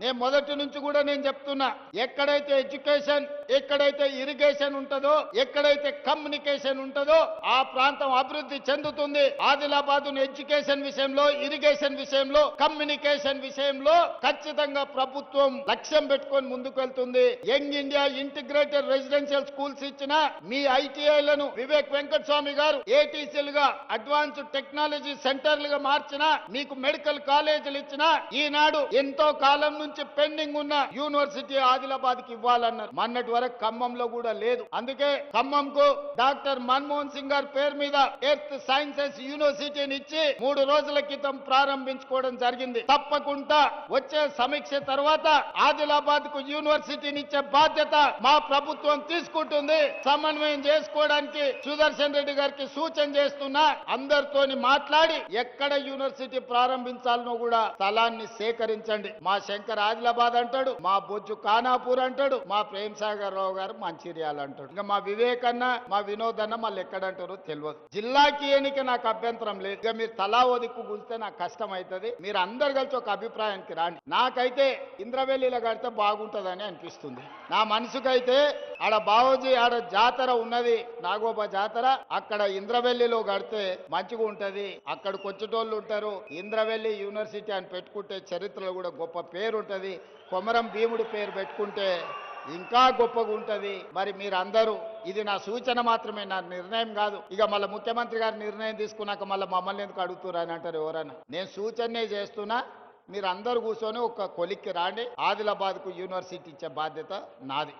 నేను మొదటి నుంచి కూడా నేను చెప్తున్నా ఎక్కడైతే ఎడ్యుకేషన్ ఎక్కడైతే ఇరిగేషన్ ఉంటుందో ఎక్కడైతే కమ్యూనికేషన్ ఉంటుందో ఆ ప్రాంతం అభివృద్ధి చెందుతుంది. ఆదిలాబాద్ ఎడ్యుకేషన్ విషయంలో ఇరిగేషన్ విషయంలో కమ్యూనికేషన్ విషయంలో ఖచ్చితంగా ప్రభుత్వం లక్ష్యం పెట్టుకొని ముందుకు వెళ్తుంది young India integrated residential schools ఇచ్చిన మీ ఐటీఐలను వివేక్ వెంకటస్వామి గారు ఏటీసీలుగా అడ్వాన్స్ టెక్నాలజీ సెంటర్లుగా మార్చిన మీకు మెడికల్ కాలేజీలు ఇచ్చిన ఈనాడు ఎంతో కాలం నుంచి పెండింగ్ ఉన్న యూనివర్సిటీ ఆదిలాబాద్కి ఇవ్వాలన్నారు. మొన్నటి వరకు ఖమ్మంలో కూడా లేదు. అందుకే ఖమ్మంకు డాక్టర్ మన్మోహన్ సింగ్ గారి పేరు మీద ఎర్త్ సైన్సెస్ యూనివర్సిటీని ఇచ్చి మూడు రోజుల క్రితం ప్రారంభించుకోవడం జరిగింది. తప్పకుండా వచ్చే సమీక్ష తర్వాత ఆదిలాబాద్కు యూనివర్సిటీని ఇచ్చే బాధ్యత మా ప్రభుత్వం తీసుకుంటుంది. సమన్వయం చేసుకోవడానికి సుదర్శన్ రెడ్డి గారికి సూచన చేస్తున్నా అందరితోని మాట్లాడి ఎక్కడ యూనివర్సిటీ ప్రారంభించాలనో కూడా స్థలాన్ని సేకరించండి. మా శంకర్ ఆదిలాబాద్ అంటాడు మా బొజ్జు ఖానాపూర్ అంటాడు మా ప్రేమ్ సాగర్ రావు గారు మంచిర్యాల అంటాడు. ఇంకా మా వివేక్ అన్న మా వినోద్ అన్న మళ్ళీ ఎక్కడంటారో తెలియదు. జిల్లాకి ఎన్నిక నాకు అభ్యంతరం లేదు. ఇక మీరు తలా ఓ దిక్కు నాకు కష్టం అవుతుంది. మీరు అందరు కలిసి ఒక అభిప్రాయానికి రాండి. నాకైతే ఇంద్రవెల్లిలో కడితే బాగుంటుందని అనిపిస్తుంది. నా మనసుకైతే ఆడ బావోజీ ఆడ జాతర ఉన్నది నాగోబా జాతర. అక్కడ ఇంద్రవెల్లిలో కడితే మంచిగా ఉంటది. అక్కడ కొంచెటోళ్ళు ఉంటారు. ఇంద్రవెల్లి యూనివర్సిటీ అని పెట్టుకుంటే చరిత్రలో కూడా గొప్ప పేరు ఉంటది. కొమరం భీముడి పేరు పెట్టుకుంటే ఇంకా గొప్పగా ఉంటది. మరి మీరందరూ ఇది నా సూచన మాత్రమే నా నిర్ణయం కాదు. ఇక మళ్ళీ ముఖ్యమంత్రి గారు నిర్ణయం తీసుకున్నాక మళ్ళీ మమ్మల్ని ఎందుకు అడుగుతున్నారు అని అంటారు ఎవరైనా నేను సూచనే చేస్తున్నా మీరు అందరు కూర్చొని ఒక కొలిక్కి రాండి. ఆదిలాబాద్కు యూనివర్సిటీ ఇచ్చే బాధ్యత నాది.